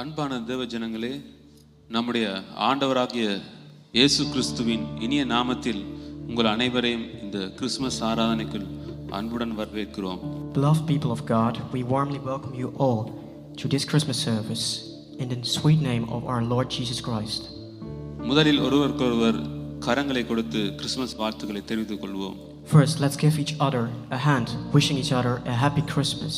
அன்பான தேவ ஜனங்களே நம்முடைய ஆண்டவராகிய இயேசு கிறிஸ்துவின் இனிய நாமத்தில் உங்கள் அனைவரையும் இந்த கிறிஸ்துமஸ் ஆராதனைக்குள் அன்புடன் வரவேற்கிறோம் Beloved people of God, we warmly welcome you all to this Christmas service in the sweet name of our Lord Jesus Christ. முதலில் ஒருவருக்கொருவர் கரங்களை கொடுத்து கிறிஸ்துமஸ் வாழ்த்துக்களை தெரிவித்துக் கொள்வோம் First, let's give each other a hand, wishing each other a happy Christmas.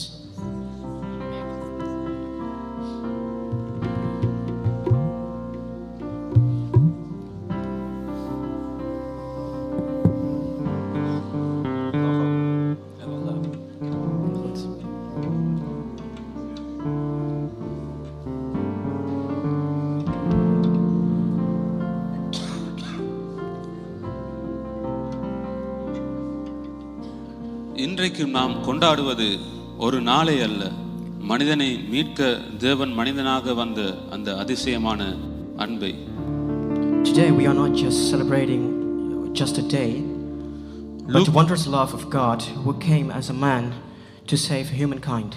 இன்றைக்கு நாம் கொண்டாடுவது ஒரு நாளை அல்ல. மனிதனை மீட்க தேவன் மனிதனாக வந்த அந்த அதிசயமான அன்பை. Today, we are not just celebrating just a day, but the wondrous love of God who came as a man to save humankind.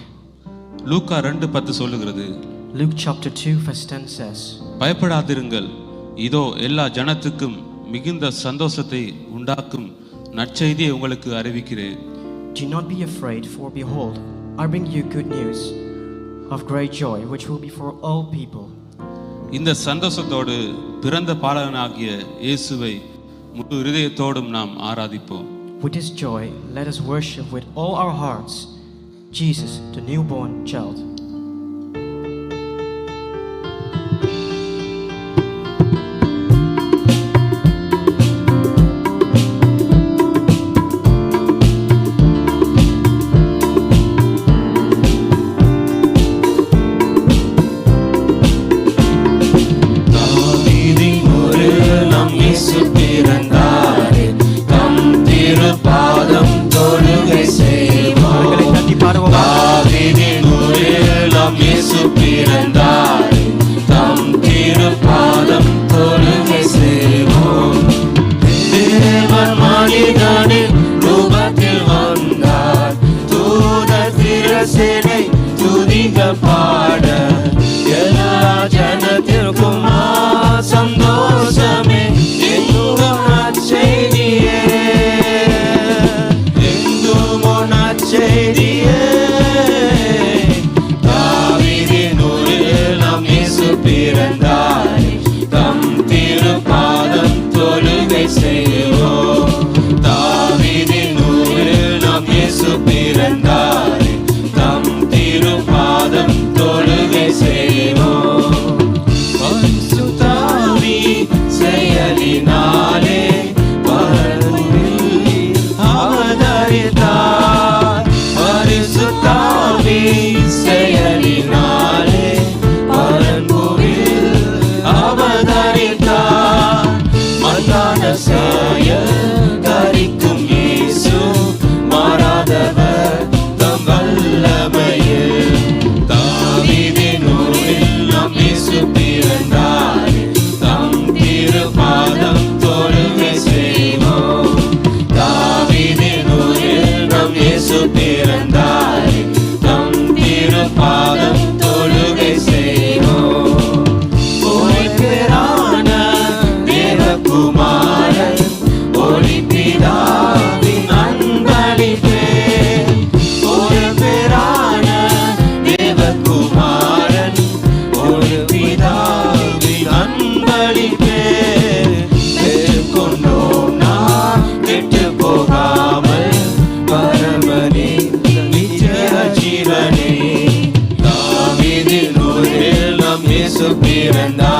லூக்கா ரெண்டு பத்து சொல்லுகிறது. Luke chapter 2, verse 10 says, பயப்படாதிருங்கள். இதோ எல்லா ஜனத்துக்கும் மிகுந்த சந்தோஷத்தை உண்டாக்கும் நற்செய்தியை உங்களுக்கு அறிவிக்கிறேன். Do not be afraid, for behold, I bring you good news of great joy, which will be for all people. இந்த சந்தோஷத்தோடு பிறந்த பாலகனாகிய இயேசுவை முழு இருதயத்தோடும் நாம் ஆராதிப்போம் With this joy, let us worship with all our hearts Jesus, the newborn child. perseverando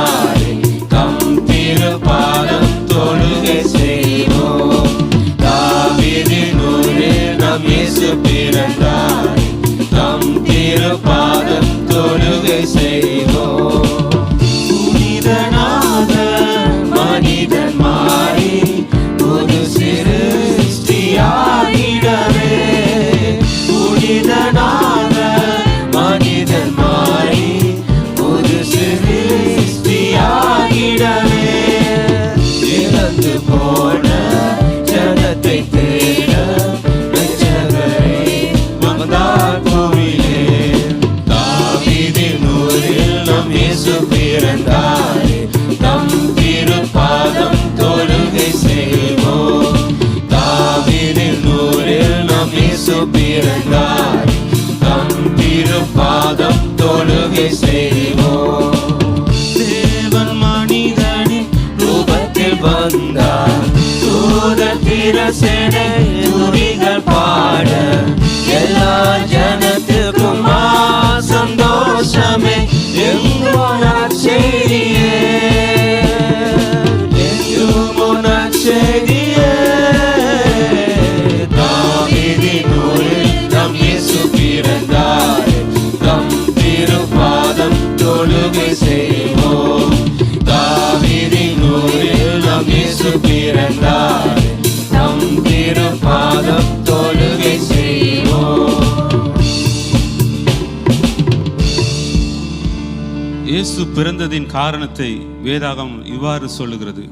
காரணத்தை வேதாகம் இவ்வாறு சொல்லுகிறது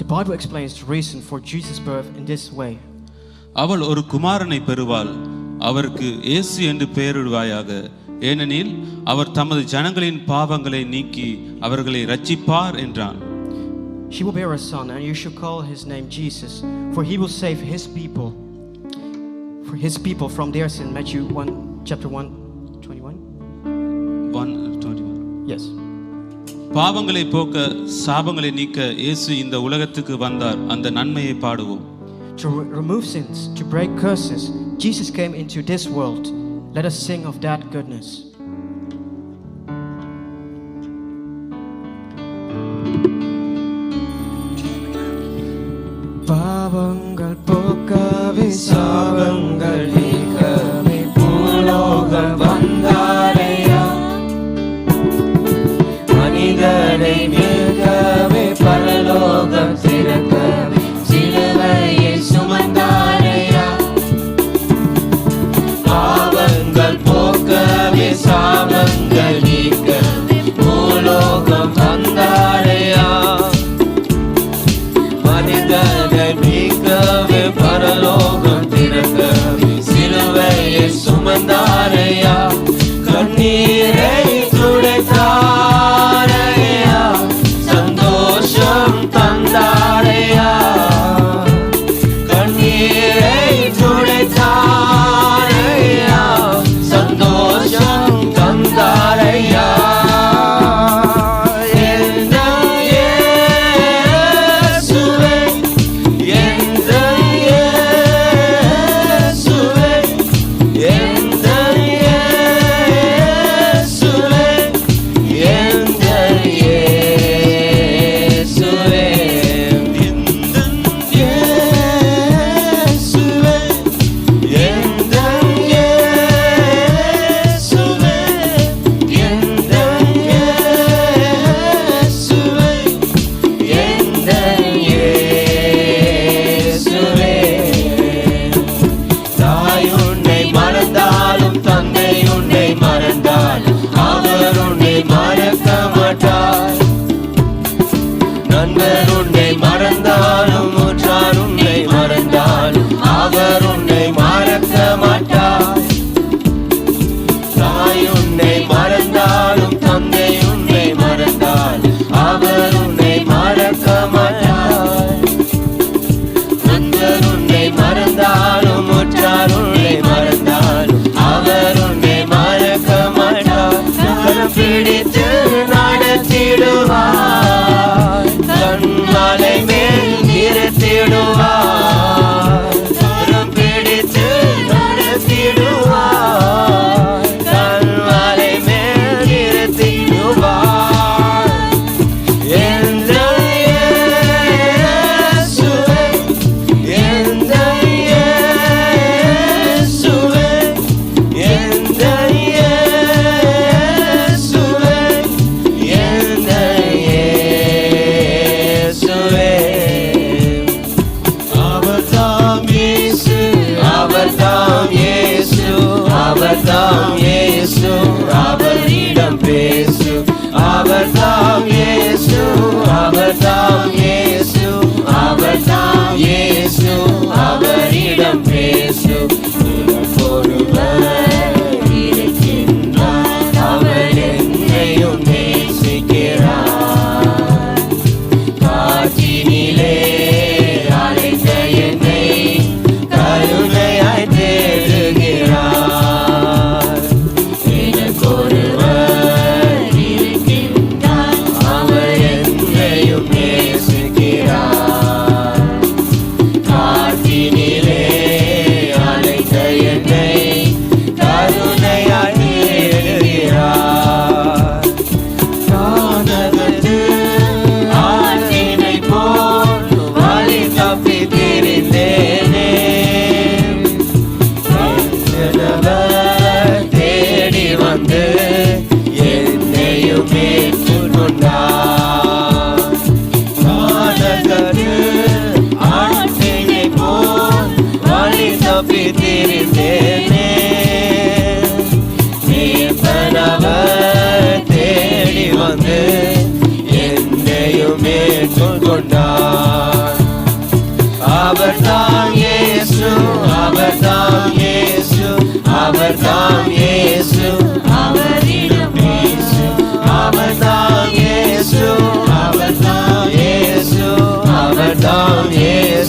The Bible explains the reason for Jesus' birth in this way. அவள் ஒரு குமாரனை பெறுவாள் அவருக்கு இயேசு என்று பெயரிடுவாயாக ஏனெனில் அவர் தமது ஜனங்களின் பாவங்களை நீக்கி அவர்களை ரட்சிப்பார் என்றான் She will bear a son, and you shall call his name Jesus, for he will save his people, for his people from their sin. Matthew 1, chapter 1, 21. One twenty-one. Yes. பாவங்களை போக்க சாபங்களை நீக்க இயேசு இந்த உலகத்துக்கு வந்தார் அந்த நன்மையை பாடுவோம் To remove sins, to break curses, Jesus came into this world. Let us sing of that goodness. நண்பர் உன்னை மறந்த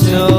இயேசு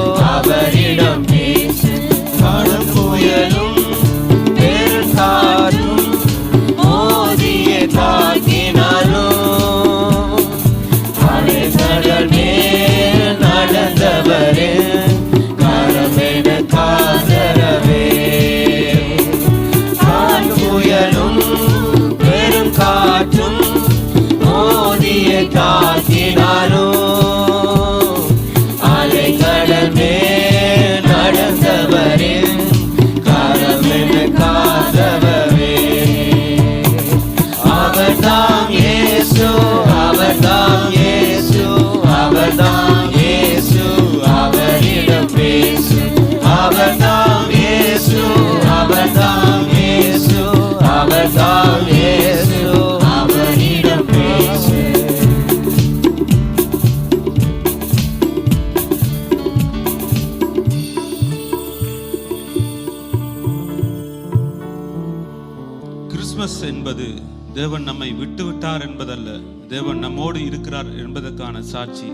விட்டார் என்பதல்ல தேவன் நம்மோடு இருக்கிறார் என்பதற்கான சாட்சி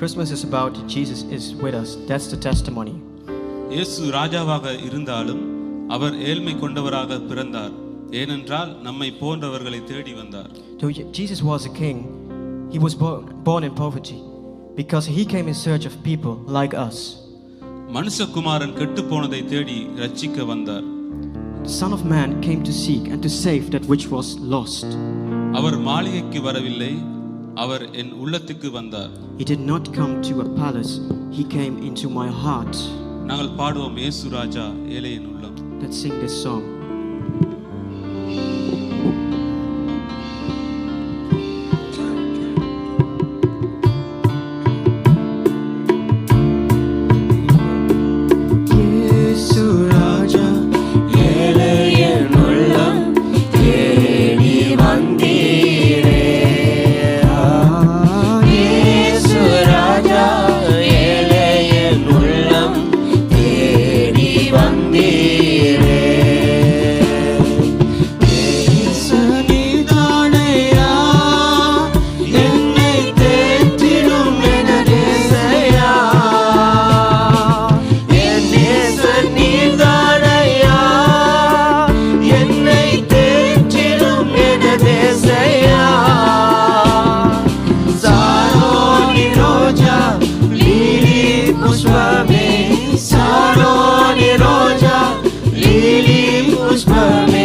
Christmas is about Jesus is with us. That's the testimony. இயேசு ராஜாவாக இருந்தாலும் அவர் ஏழ்மை கொண்டவராக பிறந்தார் ஏனென்றால் நம்மை போன்றவர்களை தேடி வந்தார் Je- Jesus was a king, he was born, born in poverty because he came in search of people like us. மனுஷகுமாரன் கெட்டு போனதை தேடி ரட்சிக்க வந்தார் Son of Man came to seek and to save that which was lost. அவர் மாளிகைக்கு வரவில்லை அவர் என் உள்ளத்துக்கு வந்தார் He did not come to a palace, he came into my heart. நாங்கள் பாடுவோம் இயேசு ராஜா ஏழையின் உள்ளம் Let's sing this song. amigos, mami.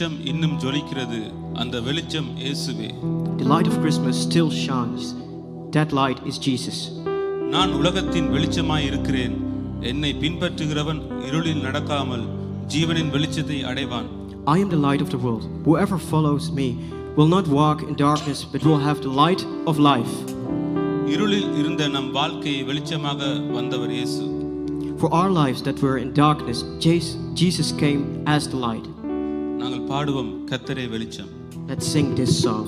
வெளிச்சம் இன்னும் ஜொலிக்கிறது அந்த வெளிச்சம் இயேசுவே The light of Christmas still shines. That light is Jesus. நான் உலகத்தின் வெளிச்சமாய் இருக்கிறேன் என்னை பின்பற்றுகிறவன் இருளில் நடக்காமல் ஜீவனின் வெளிச்சத்தை அடைவான் I am the light of the world. Whoever follows me will not walk in darkness but will have the light of life. இருளில் இருந்த நம் வாழ்க்கையை வெளிச்சமாக வந்தவர் இயேசு For our lives that were in darkness, Jesus came as the light. நாங்கள் பாடுவோம் கத்தரே வெளிச்சம் Let's sing this song.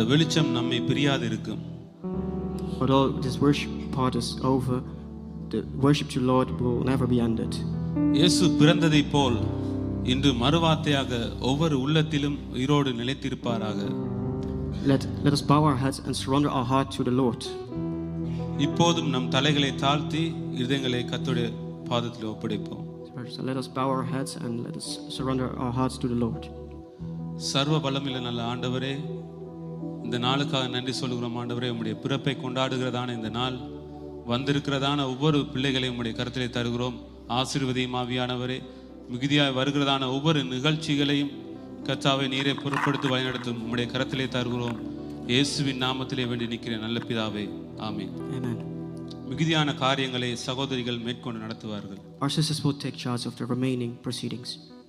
அந்த வெளிச்சம் நம்மை பிரியாது இருக்கும் Although this worship part is over, the worship to Lord will never be ended. இயேசு பிறந்ததைப் போல் இன்று மறுவார்த்தையாக ஒவ்வொரு உள்ளத்திலும் உயிரோடு நிலைத்திருப்பாராக Let, let us bow our heads and surrender our heart to the Lord. இப்போதும் நம் தலைகளை தாழ்த்தி இதயங்களை கத்துடைய பாதத்தில் ஒப்படைப்போம் So let us bow our heads and let us surrender our hearts to the Lord. சர்வ பலமில்ல நல்ல ஆண்டவரே இந்த நாளுக்காக நன்றி சொல்கிறோம் ஆண்டவரே. உம்முடைய பிறப்பை கொண்டாடுகிறதான இந்த நாள் வந்திருக்கிறதான ஒவ்வொரு பிள்ளைகளையும் உம்முடைய கருத்திலே தருகிறோம். ஆசீர்வதியும் ஆவியானவரே. மிகுதியாய் வருகிறதான ஒவ்வொரு நிகழ்ச்சிகளையும் கர்த்தாவை நீரை பொருட்படுத்தி வழிநடத்தும். உம்முடைய கரத்திலே தருகிறோம். இயேசுவின் நாமத்திலே வேண்டி நிற்கிறேன் நல்ல பிதாவே. Amen. மிகுதியான காரியங்களை சகோதரிகள் மேற்கொண்டு நடத்துவார்கள். Our sisters will take charge of the remaining proceedings.